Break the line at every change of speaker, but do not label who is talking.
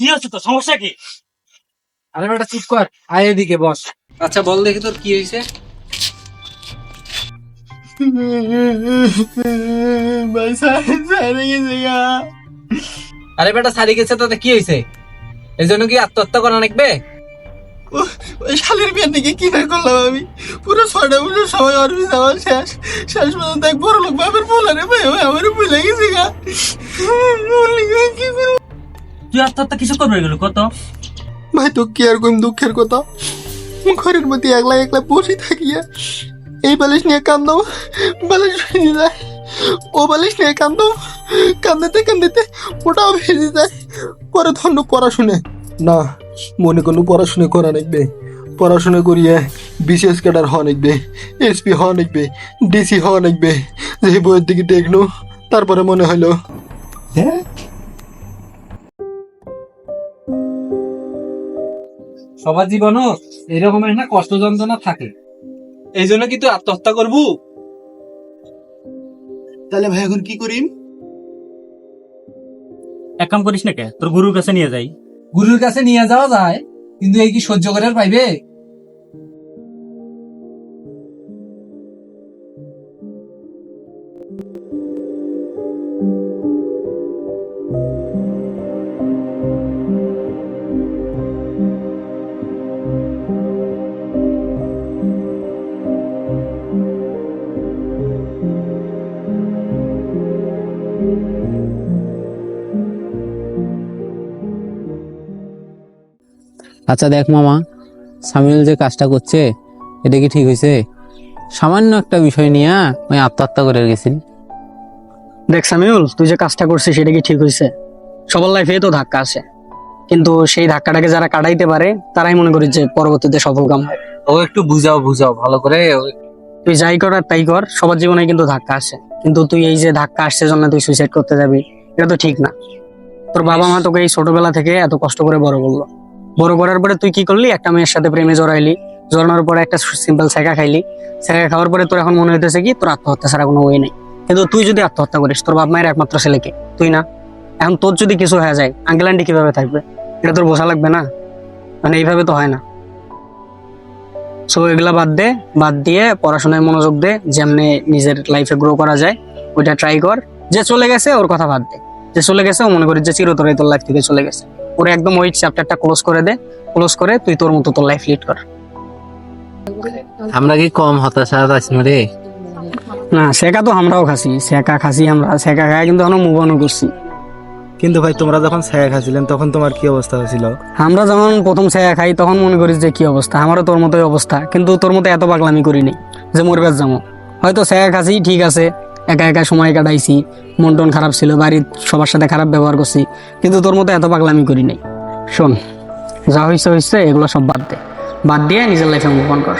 করছ তো সমস্যা কি?
আরে বেটা চুপ কর। আয় এদিকে বস। আচ্ছা বল দেখি তোর কি হয়েছে।
ভাই সারে সারে গেছে
আরে বেটা সারি গেছে তাতে কি হয়েছে? এই জন্য কি আত্মহত্যা করা
ও- ওই শালের বিয়ের দিকে কি না করলাম আমি? পুরো ছয়টা বছর সময় বিয়ে আমার শেষ। শেষ পর্যন্ত এক বড় লোক বাপের পোলারে ভাই ভাই আমার ভুলে গেছে গা, কি করব?
তুই আত্মহত্যা কিছু করবে গেল কত?
ভাই তো কি আর কইম দুঃখের কথা? ঘরের মধ্যে একলা একলা বসে থাকিয়া এই বালিশ নিয়ে কান্দাও বালিশ ভেঙে যায়। ও বালিশ নিয়ে কান্দাও কান্দাতে কান্দাতে ওটাও ভেঙে যায়। পরে ধন্য পড়াশুনে। না মনে কোনো পড়াশুনে করা নাকবে পড়াশোনা করিয়ে বিশেষ ক্যাডার হওয়া নাকবে এসপি হওয়া নাকবে ডিসি হওয়া নাকবে যে বইয়ের দিকে দেখল তারপরে মনে হলো হ্যাঁ?
সবার জীবনও এরকম না কষ্ট যন্ত্রণা থাকে। এই জন্য কি তুই আত্মহত্যা করবু?
তাহলে ভাই এখন কি করিম?
এক কাম করিস না কে? তোর গুরুর কাছে নিয়ে যাই।
গুরুর কাছে নিয়ে যাওয়া যায় কিন্তু এই কি সহ্য করার পাইবে?
আচ্ছা দেখ মামা সামিল যে কাজটা করছে এটা কি ঠিক হয়েছে? সামান্য একটা বিষয় নিয়ে আমি আত্মহত্যা করে গেছি
দেখ সামিউল তুই যে কাজটা করছিস সেটা কি ঠিক হয়েছে? সবার লাইফে তো ধাক্কা আসে কিন্তু সেই ধাক্কাটাকে যারা কাটাইতে পারে তারাই মনে করি যে পরবর্তীতে সফল কাম হয়
ও একটু বুঝাও বুঝাও ভালো করে।
তুই যাই কর আর তাই কর সবার জীবনে কিন্তু ধাক্কা আসে কিন্তু তুই এই যে ধাক্কা আসছে জন্য তুই সুইসাইড করতে যাবি, এটা তো ঠিক না। তোর বাবা মা তোকে এই ছোটবেলা থেকে এত কষ্ট করে বড় করল। বড় করার পরে তুই কি করলি? একটা মেয়ের সাথে প্রেমে জড়াইলি, জড়ানোর পরে একটা সিম্পল ছেঁকা খাইলি। ছেঁকা খাওয়ার পরে তোর এখন মনে হইতেছে কি, তোর আত্মহত্যা ছাড়া কোনো ওয়ে নেই। কিন্তু তুই যদি আত্মহত্যা করিস, তোর বাপ মায়ের একমাত্র ছেলেকে তুই না। এখন তোর যদি কিছু হয়ে যায় আঙ্কেল আন্টি কীভাবে থাকবে? এটা তোর বোঝা লাগবে না? মানে এইভাবে তো হয় না। সো এগুলা বাদ দে বাদ দিয়ে পড়াশোনায় মনোযোগ দে যেমনি নিজের লাইফে গ্রো করা যায় ওইটা ট্রাই কর। যে চলে গেছে ওর কথা বাদ দে। যে চলে গেছে ও মনে করি যে চিরতরে তোর লাইফ থেকে চলে গেছে। ওর একদম ওই চ্যাপ্টারটা ক্লোজ করে দে ক্লোজ করে তুই তোর মতো তোর লাইফ লিড কর।
আমরা কি কম হতাশা আছি রে?
না শেখা তো আমরাও খাসি। শেখা খাসি আমরা শেখা খাই কিন্তু এখনও মুভ অনও করছি।
কিন্তু ভাই, তোমরা যখন ছায়া খাচ্ছিলেন তখন তোমার কি অবস্থা হয়েছিল?
আমরা যখন প্রথম ছায়া খাই, তখন মনে করিস যে কি অবস্থা? আমারও তোর মতোই অবস্থা, কিন্তু তোর মতো এত পাগলামি করিনি যে মরবে যাব। হয়তো ছায়া খাসি ঠিক আছে, একা একা সময় কাটাইছি মন টন খারাপ ছিল, বাড়ির সবার সাথে খারাপ ব্যবহার করছি, কিন্তু তোর মতো এত পাগলামি করি নাই শোন, যা হয়েছে হয়েছে এগুলো সব বাদ দে। বাদ দিয়ে নিজের লাইফে মুভ কর।